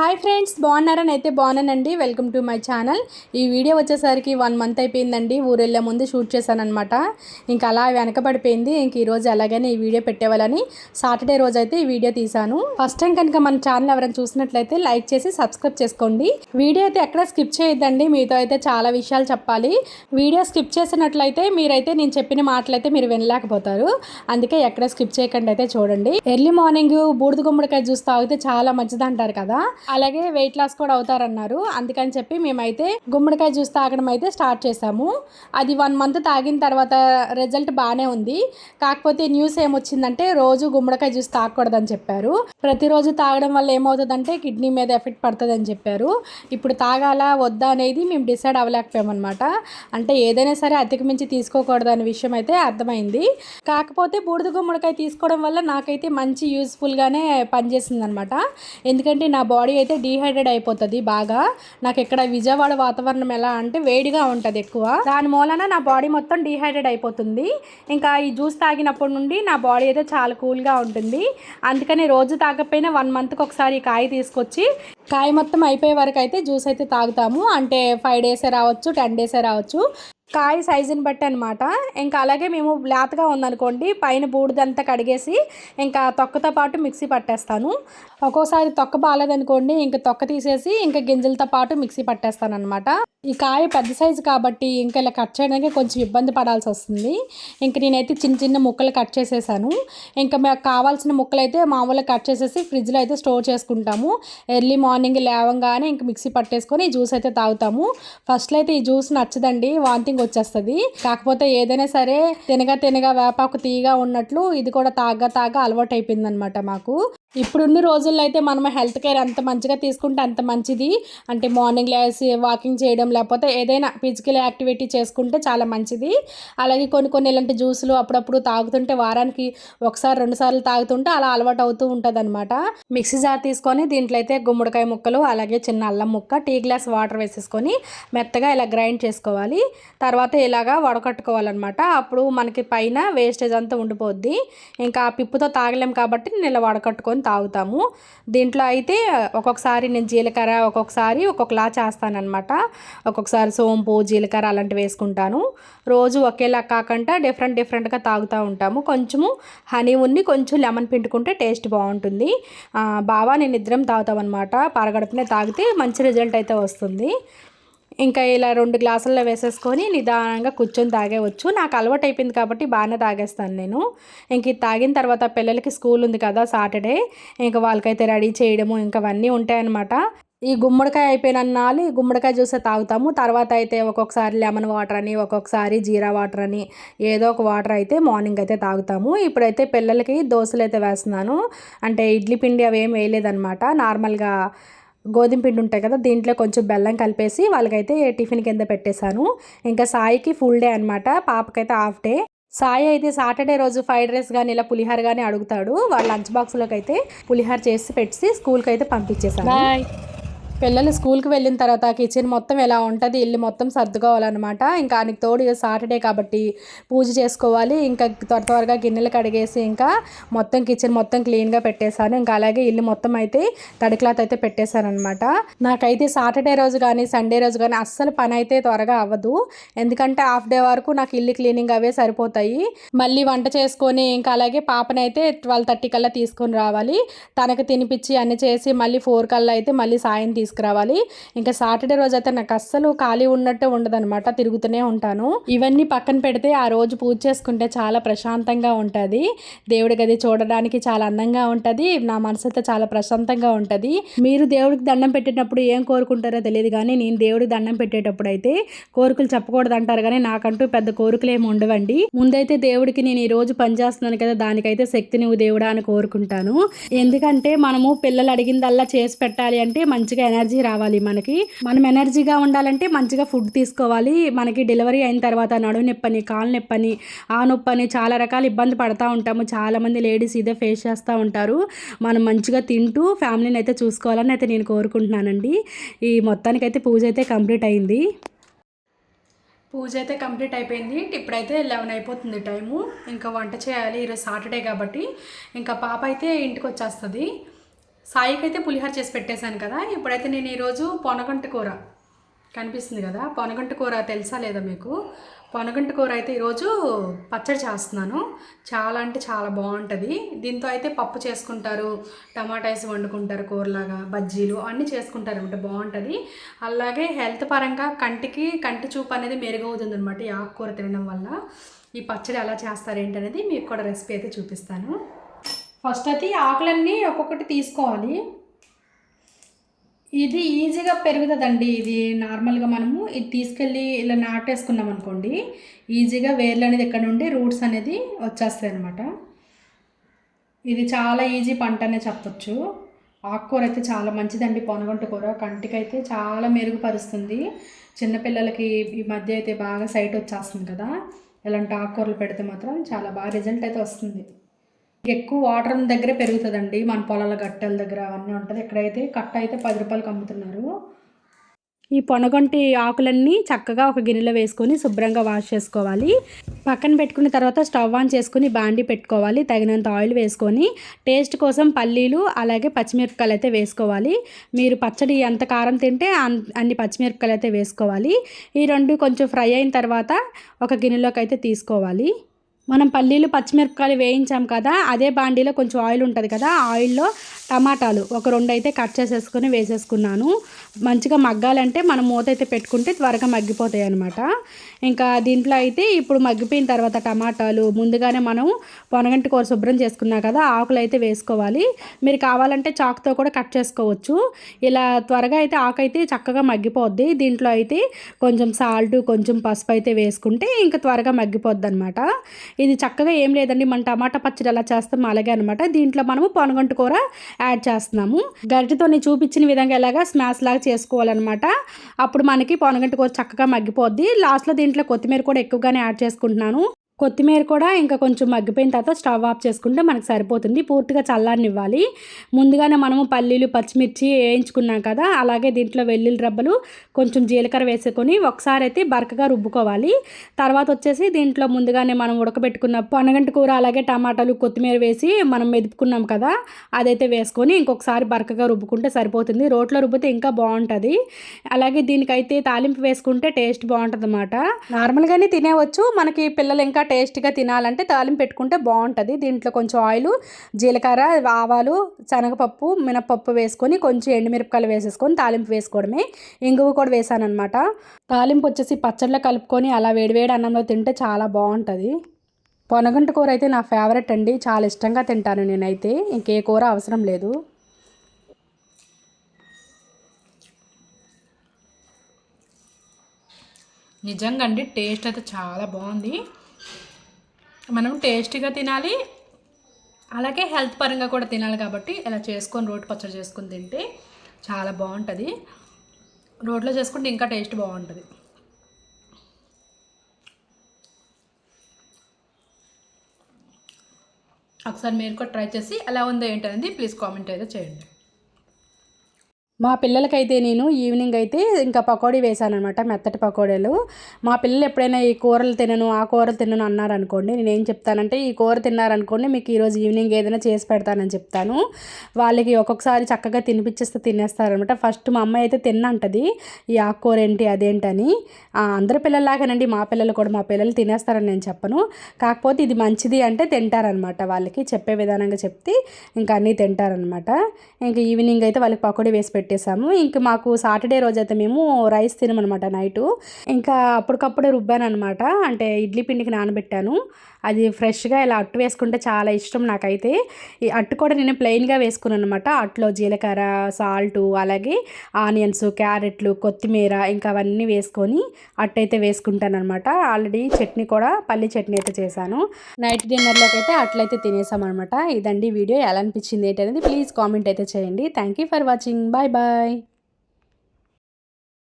Hi friends బాగున్నారని అయితే బాగున్నానండి. Welcome to my channel. ఈ వీడియో వచ్చేసరికి వన్ మంత్ అయిపోయిందండి. ఊరెళ్ళే ముందు షూట్ చేశాను అనమాట ఇంకా అలా వెనకబడిపోయింది. ఇంక ఈరోజు ఎలాగైనా ఈ వీడియో పెట్టేవాళ్ళని సాటర్డే రోజు అయితే ఈ వీడియో తీశాను. ఫస్ట్ టైం కనుక మన ఛానల్ ఎవరైనా చూసినట్లయితే లైక్ చేసి సబ్స్క్రైబ్ చేసుకోండి. వీడియో అయితే ఎక్కడ స్కిప్ చేయొద్దండి. మీతో అయితే చాలా విషయాలు చెప్పాలి. వీడియో స్కిప్ చేసినట్లయితే మీరైతే నేను చెప్పిన మాటలైతే మీరు వినలేకపోతారు. అందుకే ఎక్కడ స్కిప్ చేయకుండా అయితే చూడండి. ఎర్లీ మార్నింగ్ బూడిద గుమ్మడికాయ జ్యూస్ తాగితే చాలా మంచిది అంటారు కదా. అలాగే వెయిట్ లాస్ కూడా అవుతారన్నారు. అందుకని చెప్పి మేమైతే గుమ్మడికాయ జ్యూస్ తాగడం అయితే స్టార్ట్ చేసాము అది వన్ మంత్ తాగిన తర్వాత రిజల్ట్ బాగానే ఉంది. కాకపోతే న్యూస్ ఏమొచ్చిందంటే రోజు గుమ్మడికాయ జ్యూస్ తాగకూడదని చెప్పారు. ప్రతిరోజు తాగడం వల్ల ఏమవుతుందంటే కిడ్నీ మీద ఎఫెక్ట్ పడుతుందని చెప్పారు. ఇప్పుడు తాగాలా వద్దా అనేది మేము డిసైడ్ అవ్వలేకపోయామన్నమాట. అంటే ఏదైనా సరే అతికమించి తీసుకోకూడదు అనే విషయం అయితే అర్థమైంది. కాకపోతే బూడిద గుమ్మడికాయ తీసుకోవడం వల్ల నాకైతే మంచి యూస్ఫుల్గానే పనిచేసింది అనమాట ఎందుకంటే నా బాడీ అయితే డీహైడ్రేట్ అయిపోతుంది బాగా. నాకు ఇక్కడ విజయవాడ వాతావరణం ఎలా అంటే వేడిగా ఉంటుంది ఎక్కువ. దాని మూలన నా బాడీ మొత్తం డీహైడ్రేట్ అయిపోతుంది. ఇంకా ఈ జ్యూస్ తాగినప్పటి నుండి నా బాడీ అయితే చాలా కూల్గా ఉంటుంది. అందుకని రోజు తాగకపోయినా వన్ మంత్కి ఒకసారి ఈ కాయ తీసుకొచ్చి కాయ మొత్తం అయిపోయే వరకు అయితే జ్యూస్ అయితే తాగుతాము. అంటే ఫైవ్ డేసే రావచ్చు టెన్ డేసే రావచ్చు. కాయ సైజుని బట్టి అనమాట ఇంకా అలాగే మేము లేతగా ఉందనుకోండి పైన బూడిదంతా కడిగేసి ఇంకా తొక్కతో పాటు మిక్సీ పట్టేస్తాను. ఒక్కోసారి తొక్క బాగాలేదనుకోండి ఇంకా తొక్క తీసేసి ఇంకా గింజలతో పాటు మిక్సీ పట్టేస్తాను అనమాట ఈ కాయ పెద్ద సైజు కాబట్టి ఇంకా ఇలా కట్ చేయడానికి కొంచెం ఇబ్బంది పడాల్సి వస్తుంది. ఇంక నేనైతే చిన్న చిన్న ముక్కలు కట్ చేసేసాను. ఇంకా మాకు కావాల్సిన ముక్కలు అయితే మామూలుగా కట్ చేసేసి ఫ్రిడ్జ్లో అయితే స్టోర్ చేసుకుంటాము. ఎర్లీ మార్నింగ్ లేవంగానే ఇంక మిక్సీ పట్టేసుకొని ఈ జ్యూస్ అయితే తాగుతాము. ఫస్ట్లో అయితే ఈ జ్యూస్ నచ్చదండి వాంతింగ్ వచ్చేస్తుంది. కాకపోతే ఏదైనా సరే తినగా తినగా వేపాకు తీయగా ఉన్నట్లు ఇది కూడా తాగా తాగా అలవాటు అయిపోయింది అనమాట మాకు. ఇప్పుడున్న రోజుల్లో అయితే మనం హెల్త్ కేర్ ఎంత మంచిగా తీసుకుంటే అంత మంచిది. అంటే మార్నింగ్ లేసి వాకింగ్ చేయడం లేకపోతే ఏదైనా ఫిజికల్ యాక్టివిటీ చేసుకుంటే చాలా మంచిది. అలాగే కొన్ని కొన్ని ఇలాంటి జ్యూసులు అప్పుడప్పుడు తాగుతుంటే వారానికి ఒకసారి రెండు సార్లు తాగుతుంటే అలా అలవాటు అవుతూ ఉంటుంది అనమాట మిక్సీ జార్ తీసుకొని దీంట్లో అయితే గుమ్మడికాయ ముక్కలు అలాగే చిన్న అల్లం ముక్క టీ గ్లాస్ వాటర్ వేసేసుకొని మెత్తగా ఇలా గ్రైండ్ చేసుకోవాలి. తర్వాత ఇలాగా వడకట్టుకోవాలన్నమాట. అప్పుడు మనకి పైన వేస్టేజ్ అంతా ఉండిపోద్ది. ఇంకా ఆ పిప్పుతో తాగలేం కాబట్టి నేను ఇలా వడకట్టుకొని చేసుకొని తాగుతాము. దీంట్లో అయితే ఒక్కొక్కసారి నేను జీలకర్ర ఒక్కొక్కసారి ఒక్కొక్కలా చేస్తానమాట ఒక్కొక్కసారి సోంపు జీలకర్ర అలాంటివి వేసుకుంటాను. రోజు ఒకేలా కాకుండా డిఫరెంట్ డిఫరెంట్గా తాగుతూ ఉంటాము. కొంచెము హనీ ఉన్ని కొంచెం లెమన్ పిండుకుంటే టేస్ట్ బాగుంటుంది. బావా నేను ఇద్దరం తాగుతామన్నమాట. పరగడుపునే తాగితే మంచి రిజల్ట్ అయితే వస్తుంది. ఇంకా ఇలా రెండు గ్లాసుల్లో వేసేసుకొని నిదానంగా కూర్చొని తాగేవచ్చు. నాకు అలవాటు అయిపోయింది కాబట్టి బాగానే తాగేస్తాను నేను. ఇంక తాగిన తర్వాత పిల్లలకి స్కూల్ ఉంది కదా సాటర్డే ఇంకా వాళ్ళకైతే రెడీ చేయడము ఇంకా అవన్నీ ఉంటాయన్నమాట. ఈ గుమ్మడికాయ అయిపోయినన్నాళ్ళు ఈ గుమ్మడికాయ జ్యూస్ తాగుతాము. తర్వాత అయితే ఒక్కొక్కసారి లెమన్ వాటర్ అని ఒక్కొక్కసారి జీరా వాటర్ అని ఏదో ఒక వాటర్ అయితే మార్నింగ్ అయితే తాగుతాము. ఇప్పుడైతే పిల్లలకి దోశలు అయితే వేస్తున్నాను. అంటే ఇడ్లీ పిండి అవి ఏం వేయలేదన్నమాట. నార్మల్గా గోధుమ పిండి ఉంటాయి కదా దీంట్లో కొంచెం బెల్లం కలిపేసి వాళ్ళకైతే టిఫిన్ కింద పెట్టేశాను. ఇంకా సాయికి ఫుల్ డే అనమాట పాపకైతే హాఫ్ డే సాయి అయితే సాటర్డే రోజు ఫ్రైడ్ రైస్ కానీ ఇలా పులిహార కానీ అడుగుతాడు. వాళ్ళ లంచ్ బాక్స్లోకి అయితే పులిహార చేసి పెట్టి స్కూల్కి అయితే పంపించేసాను పిల్లలు స్కూల్కి వెళ్ళిన తర్వాత కిచెన్ మొత్తం ఎలా ఉంటుంది ఇల్లు మొత్తం సర్దుకోవాలన్నమాట. ఇంకా ఆయనకి తోడు సాటర్డే కాబట్టి పూజ చేసుకోవాలి. ఇంకా త్వర త్వరగా గిన్నెలు కడిగేసి ఇంకా మొత్తం కిచెన్ మొత్తం క్లీన్గా పెట్టేశాను. ఇంకా అలాగే ఇల్లు మొత్తం అయితే తడి క్లాత్ అయితే పెట్టేశానమాట నాకైతే సాటర్డే రోజు కానీ సండే రోజు కానీ అస్సలు పని అయితే త్వరగా అవ్వదు. ఎందుకంటే హాఫ్ డే వరకు నాకు ఇల్లు క్లీనింగ్ అవే సరిపోతాయి. మళ్ళీ వంట చేసుకొని ఇంకా అలాగే పాపనైతే ట్వెల్వ్ థర్టీ కల్లా తీసుకొని రావాలి. తనకు తినిపించి అన్ని చేసి మళ్ళీ ఫోర్ కల్లా అయితే మళ్ళీ సాయం తీసుకు తీసుకురావాలి. ఇంకా సాటర్డే రోజు అయితే నాకు అస్సలు ఖాళీ ఉన్నట్టే ఉండదనమాట తిరుగుతూనే ఉంటాను. ఇవన్నీ పక్కన పెడితే ఆ రోజు పూజ చేసుకుంటే చాలా ప్రశాంతంగా ఉంటుంది. దేవుడి గది చూడడానికి చాలా అందంగా ఉంటుంది. నా మనసు అయితే చాలా ప్రశాంతంగా ఉంటుంది. మీరు దేవుడికి దండం పెట్టేటప్పుడు ఏం కోరుకుంటారో తెలియదు కానీ నేను దేవుడికి దండం పెట్టేటప్పుడు అయితే కోరికలు చెప్పకూడదు అంటారు కానీ నాకంటూ పెద్ద కోరికలు ఏమి ఉండవండి. ముందైతే దేవుడికి నేను ఈ రోజు పనిచేస్తున్నాను కదా దానికైతే శక్తి నువ్వు దేవుడా అని కోరుకుంటాను. ఎందుకంటే మనము పిల్లలు అడిగిందల్లా చేసి పెట్టాలి అంటే మంచిగా ఎనర్జీ రావాలి మనకి. మనం ఎనర్జీగా ఉండాలంటే మంచిగా ఫుడ్ తీసుకోవాలి. మనకి డెలివరీ అయిన తర్వాత నడువు నొప్పని కాలు నొప్పని ఆ నొప్పని చాలా రకాల ఇబ్బంది పడతా ఉంటాము. చాలామంది లేడీస్ ఇదే ఫేస్ చేస్తూ ఉంటారు. మనం మంచిగా తింటూ ఫ్యామిలీని అయితే చూసుకోవాలని అయితే నేను కోరుకుంటున్నానండి. ఈ మొత్తానికైతే పూజ అయితే కంప్లీట్ అయింది. పూజ అయితే కంప్లీట్ అయిపోయింది. ఇప్పుడైతే లెవెన్ అయిపోతుంది టైము. ఇంకా వంట చేయాలి. ఈరోజు సాటర్డే కాబట్టి. ఇంకా పాప అయితే ఇంటికి వచ్చేస్తుంది. సాయికి అయితే పులిహోర చేసి పెట్టేశాను కదా. ఇప్పుడైతే నేను ఈరోజు పొనగంట కూర కనిపిస్తుంది కదా. పొనగంట కూర తెలుసా లేదా మీకు? పొనగంట కూర అయితే ఈరోజు పచ్చడి చేస్తున్నాను. చాలా అంటే చాలా బాగుంటుంది. దీంతో అయితే పప్పు చేసుకుంటారు టమాటా వేసి వండుకుంటారు కూరలాగా బజ్జీలు అన్నీ చేసుకుంటారు అనమాట బాగుంటుంది. అలాగే హెల్త్ పరంగా కంటికి కంటి చూపు అనేది మెరుగవుతుంది అనమాట ఈ ఆకుకూర తినడం వల్ల. ఈ పచ్చడి ఎలా చేస్తారు ఏంటనేది మీకు కూడా రెసిపీ అయితే చూపిస్తాను. ఫస్ట్ అయితే ఈ ఆకులన్నీ ఒక్కొక్కటి తీసుకోవాలి. ఇది ఈజీగా పెరుగుతుందండి. ఇది నార్మల్గా మనము ఇది తీసుకెళ్ళి ఇలా నాటేసుకున్నాం అనుకోండి ఈజీగా వేర్లు అనేది ఇక్కడ నుండి రూట్స్ అనేది వచ్చేస్తాయి అనమాట ఇది చాలా ఈజీ పంట అనే చెప్పొచ్చు. ఆకుకూర అయితే చాలా మంచిదండి. పొనగంట కూర కంటికైతే చాలా మెరుగుపరుస్తుంది. చిన్నపిల్లలకి ఈ మధ్య అయితే బాగా సైట్ వచ్చేస్తుంది కదా. ఇలాంటి ఆకుకూరలు పెడితే మాత్రం చాలా బాగా రిజల్ట్ అయితే వస్తుంది. ఎక్కువ వాటర్ ఉన్న దగ్గరే పెరుగుతుందండి. మన పొలాల గట్టెల దగ్గర అవన్నీ ఉంటుంది. ఎక్కడైతే కట్ట అయితే పది రూపాయలకి అమ్ముతున్నారు. ఈ పొనగొంటి ఆకులన్నీ చక్కగా ఒక గిన్నెలో వేసుకొని శుభ్రంగా వాష్ చేసుకోవాలి. పక్కన పెట్టుకున్న తర్వాత స్టవ్ ఆన్ చేసుకుని బాండి పెట్టుకోవాలి. తగినంత ఆయిల్ వేసుకొని టేస్ట్ కోసం పల్లీలు అలాగే పచ్చిమిరపకాయలు అయితే వేసుకోవాలి. మీరు పచ్చడి ఎంత కారం తింటే అన్- అన్ని పచ్చిమిరపకాయలు అయితే వేసుకోవాలి. ఈ రెండు కొంచెం ఫ్రై అయిన తర్వాత ఒక గిన్నెలోకి అయితే తీసుకోవాలి. మనం పల్లీలు పచ్చిమిరపకాయలు వేయించాం కదా అదే బాండీలో కొంచెం ఆయిల్ ఉంటుంది కదా ఆయిల్లో టమాటాలు ఒక రెండు అయితే కట్ చేసేసుకొని వేసేసుకున్నాను. మంచిగా మగ్గాలంటే మనం మూత అయితే పెట్టుకుంటే త్వరగా మగ్గిపోతాయి అనమాట ఇంకా దీంట్లో అయితే ఇప్పుడు మగ్గిపోయిన తర్వాత టమాటాలు ముందుగానే మనం పొనగంటి కూర శుభ్రం చేసుకున్నాం కదా ఆకులు అయితే వేసుకోవాలి. మీరు కావాలంటే చాకుతో కూడా కట్ చేసుకోవచ్చు. ఇలా త్వరగా అయితే ఆకు అయితే చక్కగా మగ్గిపోద్ది. దీంట్లో అయితే కొంచెం సాల్ట్ కొంచెం పసుపు అయితే వేసుకుంటే ఇంకా త్వరగా మగ్గిపోద్ది అనమాట ఇది చక్కగా ఏం లేదండి మన టమాటా పచ్చడి ఎలా చేస్తాం అలాగే అనమాట దీంట్లో మనము పొనగంటి కూర యాడ్ చేస్తున్నాము. గరిటెతో చూపించిన విధంగా ఎలాగా స్మాష్ లాగా చేసుకోవాలన్నమాట. అప్పుడు మనకి పొనగంటి కూర చక్కగా మగ్గిపోద్ది. లాస్ట్లో దీంట్లో కొత్తిమీర కూడా ఎక్కువగానే యాడ్ చేసుకుంటున్నాను. కొత్తిమీర కూడా ఇంకా కొంచెం మగ్గిపోయిన తర్వాత స్టవ్ ఆఫ్ చేసుకుంటే మనకు సరిపోతుంది. పూర్తిగా చల్లారనివ్వాలి. ముందుగానే మనము పల్లీలు పచ్చిమిర్చి వేయించుకున్నాం కదా అలాగే దీంట్లో వెల్లుల్లి రబ్బలు కొంచెం జీలకర్ర వేసుకొని ఒకసారి అయితే బరకగా రుబ్బుకోవాలి. తర్వాత వచ్చేసి దీంట్లో ముందుగానే మనం ఉడకబెట్టుకున్న పనగంటి కూర అలాగే టమాటాలు కొత్తిమీర వేసి మనం మెదుపుకున్నాం కదా అదైతే వేసుకొని ఇంకొకసారి బరకగా రుబ్బుకుంటే సరిపోతుంది. రోట్లో రుబ్బితే ఇంకా బాగుంటుంది. అలాగే దీనికైతే తాలింపు వేసుకుంటే టేస్ట్ బాగుంటుంది అన్నమాట నార్మల్గానే తినేవచ్చు. మనకి పిల్లలు ఇంకా టేస్ట్గా తినాలంటే తాలింపు పెట్టుకుంటే బాగుంటుంది దీంట్లో కొంచెం ఆయిల్ జీలకర్ర ఆవాలు శనగపప్పు మినపప్పు వేసుకొని కొంచెం ఎండుమిరపకాయలు వేసేసుకొని తాలింపు వేసుకోవడమే. ఇంగువ కూడా వేసాను అనమాట తాలింపు వచ్చేసి పచ్చడిలో కలుపుకొని అలా వేడివేడి అన్నంలో తింటే చాలా బాగుంటుంది పొనగంట కూర అయితే నా ఫేవరెట్ అండి. చాలా ఇష్టంగా తింటాను నేనైతే. ఇంకే కూర అవసరం లేదు. నిజంగా అండి టేస్ట్ అయితే చాలా బాగుంది మనం టేస్టీగా తినాలి. అలాగే హెల్త్ పరంగా కూడా తినాలి కాబట్టి ఇలా చేసుకొని రోటి పచ్చడి చేసుకొని తింటే చాలా బాగుంటుంది. రోట్లో చేసుకుంటే ఇంకా టేస్ట్ బాగుంటుంది. ఒకసారి మీరు కూడా ట్రై చేసి ఎలా ఉందో ఏంటనేది ప్లీజ్ కామెంట్ అయితే చేయండి. మా పిల్లలకైతే నేను ఈవినింగ్ అయితే ఇంకా పకోడీ వేశాను అనమాట మెత్తటి పకోడీలు. మా పిల్లలు ఎప్పుడైనా ఈ కూరలు తినను ఆ కూరలు తినను అన్నారనుకోండి నేను ఏం చెప్తానంటే ఈ కూర తిన్నారనుకోండి మీకు ఈరోజు ఈవినింగ్ ఏదైనా చేసి పెడతానని చెప్తాను. వాళ్ళకి ఒక్కొక్కసారి చక్కగా తినిపించేస్తే తినేస్తారనమాట ఫస్ట్ మా అమ్మాయి అయితే తిన్నంటది ఈ ఆకుకూర ఏంటి అదేంటని అందరి పిల్లల్లాగానండి మా పిల్లలు కూడా మా పిల్లలు తినేస్తారని నేను చెప్పను. కాకపోతే ఇది మంచిది అంటే తింటారనమాట వాళ్ళకి చెప్పే విధానంగా చెప్తే ఇంకా అన్నీ తింటారనమాట ఇంకా ఈవినింగ్ అయితే వాళ్ళకి పకోడీ వేసి పెట్టేశాము. ఇంకా మాకు సాటర్డే రోజు అయితే మేము రైస్ తినమనమాట నైటు. ఇంకా అప్పటికప్పుడే రుబ్బాను అనమాట అంటే ఇడ్లీ పిండికి నానబెట్టాను. అది ఫ్రెష్గా ఇలా అట్టు వేసుకుంటే చాలా ఇష్టం నాకైతే. ఈ అట్టు కూడా నేను ప్లెయిన్గా వేసుకున్నాను అనమాట అట్లో జీలకర్ర సాల్ట్ అలాగే ఆనియన్స్ క్యారెట్లు కొత్తిమీర ఇంకా అవన్నీ వేసుకొని అట్టు అయితే వేసుకుంటాను అనమాట ఆల్రెడీ చట్నీ కూడా పల్లి చట్నీ అయితే చేశాను. నైట్ డిన్నర్లోకి అయితే అట్లయితే తినేసాం అనమాట ఇదండి వీడియో. ఎలా అనిపించింది ఏంటి అనేది ప్లీజ్ కామెంట్ అయితే చేయండి. Thank you for watching. Bye bye. Bye